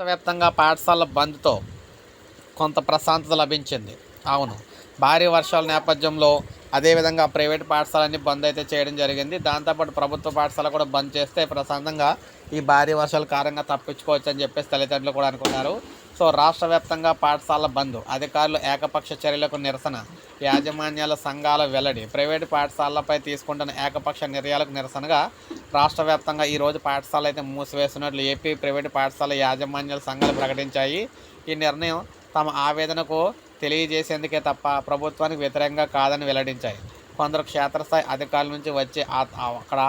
రాష్ట్రవ్యాప్తంగా పాఠశాల బంద్తో కొంత ప్రశాంతత లభించింది. అవును భారీ వర్షాల నేపథ్యంలో అదేవిధంగా ప్రైవేట్ పాఠశాలన్నీ బంద్ అయితే చేయడం జరిగింది. దాంతోపాటు ప్రభుత్వ పాఠశాల కూడా బంద్ చేస్తే ప్రశాంతంగా ఈ భారీ వర్షాల కారణంగా తప్పించుకోవచ్చు అని చెప్పేసి తల్లిదండ్రులు కూడా అనుకున్నారు. సో రాష్ట్ర వ్యాప్తంగా పాఠశాల బంద్ అధికారులు ఏకపక్ష చర్యలకు నిరసన. యాజమాన్యాల సంఘాల వెల్లడి. ప్రైవేటు పాఠశాలలపై తీసుకుంటున్న ఏకపక్ష నిర్ణయాలకు నిరసనగా రాష్ట్ర వ్యాప్తంగా ఈరోజు పాఠశాల అయితే మూసివేస్తున్నట్లు ఏపీ ప్రైవేటు పాఠశాల యాజమాన్యాల సంఘాలు ప్రకటించాయి. ఈ నిర్ణయం తమ ఆవేదనకు తెలియజేసేందుకే తప్ప ప్రభుత్వానికి వ్యతిరేకంగా కాదని వెల్లడించాయి. కొందరు క్షేత్రస్థాయి అధికారుల నుంచి వచ్చే అక్కడ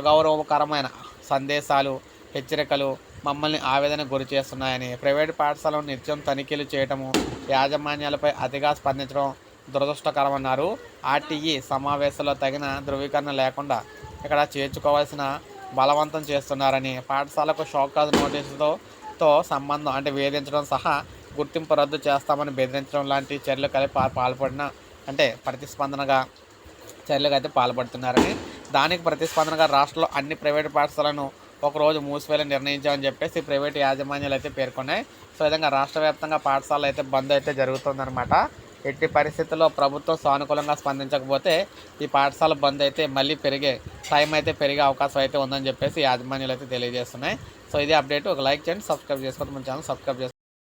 అగౌరవకరమైన సందేశాలు హెచ్చరికలు మమ్మల్ని ఆవేదన గురి చేస్తున్నాయని ప్రైవేటు పాఠశాలను నిత్యం తనిఖీలు చేయటము యాజమాన్యాలపై అతిగా స్పందించడం దురదృష్టకరమన్నారు. ఆర్టీఈ సమావేశంలో తగిన ధృవీకరణ లేకుండా ఇక్కడ చేర్చుకోవాల్సిన బలవంతం చేస్తున్నారని పాఠశాలకు షోకాజ్ నోటీసులతో సంబంధం అంటే వేధించడం సహా గుర్తింపు రద్దు చేస్తామని బెదిరించడం లాంటి చర్యలు కలిపి పాల్పడిన అంటే ప్రతిస్పందనగా చర్యలకు అయితే పాల్పడుతున్నారని దానికి ప్రతిస్పందనగా రాష్ట్రంలో అన్ని ప్రైవేట్ పాఠశాలను ఒకరోజు మూసివేయాలని నిర్ణయించామని చెప్పేసి ప్రైవేట్ యాజమాన్యాలు అయితే పేర్కొన్నాయి. సో విధంగా రాష్ట్ర వ్యాప్తంగా పాఠశాలలు అయితే బంద్ అయితే జరుగుతుందన్నమాట. ఎట్టి పరిస్థితుల్లో ప్రభుత్వం సానుకూలంగా స్పందించకపోతే ఈ పాఠశాల బంద్ అయితే మళ్ళీ పెరిగే టైం అయితే పెరిగే అవకాశం అయితే ఉందని చెప్పేసి యాజమాన్యాలు అయితే తెలియజేస్తున్నాయి. సో ఇది అప్డేట్. ఒక లైక్ చేయండి సబ్స్క్రైబ్ చేసుకోవద్దు. మన ఛానల్ సబ్స్క్రైబ్ చేసుకోండి.